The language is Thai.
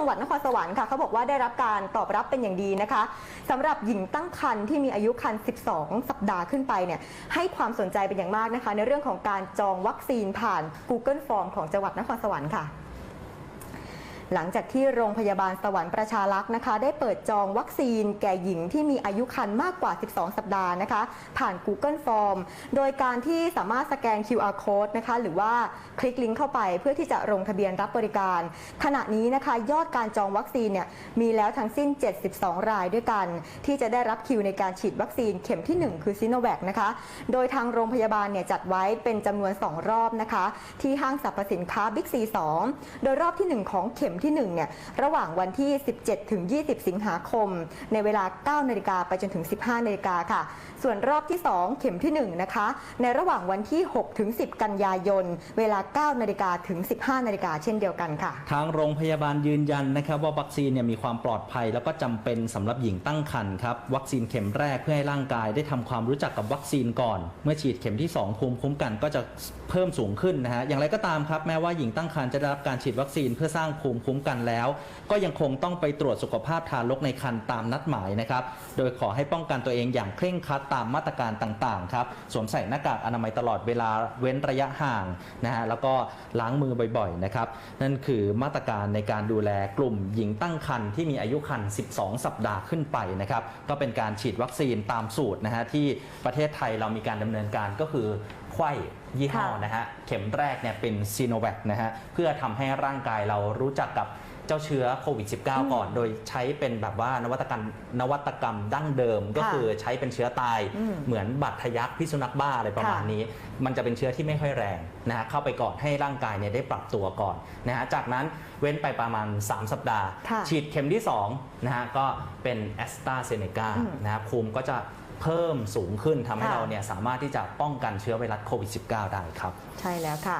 จังหวัดนครสวรรค์ค่ะเขาบอกว่าได้รับการตอบรับเป็นอย่างดีนะคะสำหรับหญิงตั้งครรภ์ที่มีอายุครรภ์ 12 สัปดาห์ขึ้นไปเนี่ยให้ความสนใจเป็นอย่างมากนะคะ ในเรื่องของการจองวัคซีนผ่าน Google Form ของจังหวัดนครสวรรค์ค่ะ หลังจากที่โรงพยาบาลสวรรค์ประชารักษ์นะคะ ได้เปิดจองวัคซีนแก่หญิงที่มีอายุครรภ์มากกว่า 12 สัปดาห์นะคะ ผ่าน Google Form โดยการที่สามารถสแกน QR code นะคะ หรือว่าคลิกลิงก์เข้าไปเพื่อที่จะลงทะเบียนรับบริการ ขณะนี้นะคะยอดการจองวัคซีนเนี่ยมีแล้วทั้งสิ้น 72 รายด้วยกัน ที่จะได้รับคิวในการฉีดวัคซีนเข็มที่ 1 คือซิโนแวคนะคะ โดยทางโรงพยาบาลเนี่ยจัดไว้เป็นจำนวน 2 รอบนะคะ ที่ห้างสรรพสินค้าบิ๊กซี2โดยรอบทีหนึ่1 ของเข็มที่1เนี่ยระหว่างวันที่ 17 ถึง 20 สิงหาคม ในเวลา 9 นาฬิกาไปจนถึง 15 นาฬิกาค่ะ ส่วนรอบที่ 2 เข็มที่1นะคะในระหว่างวันที่ 6 ถึง 10 กันยายน เวลา 9 นาฬิกาถึง 15 นาฬิกาเช่นเดียวกันค่ะ ทางโรงพยาบาลยืนยันนะครับว่าวัคซีนเนี่ยมีความปลอดภัย แล้วก็จำเป็นสำหรับหญิงตั้งครรภ์ครับวัคซีนเข็มแรกเพื่อให้ร่างกายได้ทำความรู้จักกับวัคซีนก่อน เมื่อฉีดเข็มที่ 2 ภูมิคุ้มกันก็จะเพิ่มสูงขึ้นนะฮะอย่างไรก็ตามครับแม้ว่าหญิงตั้งครรภ์จะได้รับการฉีดวัคซีนเพื่อสร้างภูมิคุ้มกันแล้ว ก็ยังคงต้องไปตรวจสุขภาพทารกในครรภ์ตามนัดหมายนะครับ โดยขอให้ป้องกันตัวเองอย่างเคร่งครัดตามมาตรการต่างๆครับสวมใส่หน้ากากอนามัยตลอดเวลาเว้นระยะห่างนะฮะแล้วก็ล้างมือบ่อยๆนะครับนั่นคือมาตรการในการดูแลกลุ่มหญิงตั้งครรภ์ที่มีอายุครรภ์12 สัปดาห์ขึ้นไปนะครับก็เป็นการฉีดวัคซีนตามสูตรนะฮะที่ประเทศไทยเรามีการดำเนินการก็คือ ไข้ยี่ห้อค่ะนะฮะเข็มแรกเนี่ยเป็นซีโนแวคนะฮะเพื่อทำให้ร่างกายเรารู้จักกับเจ้าเชื้อโควิด -19 ก่อน โดยใช้เป็นแบบว่านวัตกรรมนวัตกรรมดั้งเดิม ก็ค่ะคือใช้เป็นเชื้อตายอืมเหมือนบัตรทะยักพิษสุนัขบ้าอะไรประมาณค่ะนี้ มันจะเป็นเชื้อที่ไม่ค่อยแรงนะฮะเข้าไปก่อนให้ร่างกายเนี่ยได้ปรับตัวก่อนนะฮะจากนั้นเว้นไปประมาณ 3 สัปดาห์ค่ะฉีดเข็มที่2นะฮะก็เป็นแอสตราเซเนกาอืมนะครับภูมิก็จะ เพิ่มสูงขึ้นทำให้ค่ะ เราเนี่ยสามารถที่จะป้องกันเชื้อไวรัสโควิด -19 ได้ครับ ใช่แล้วค่ะ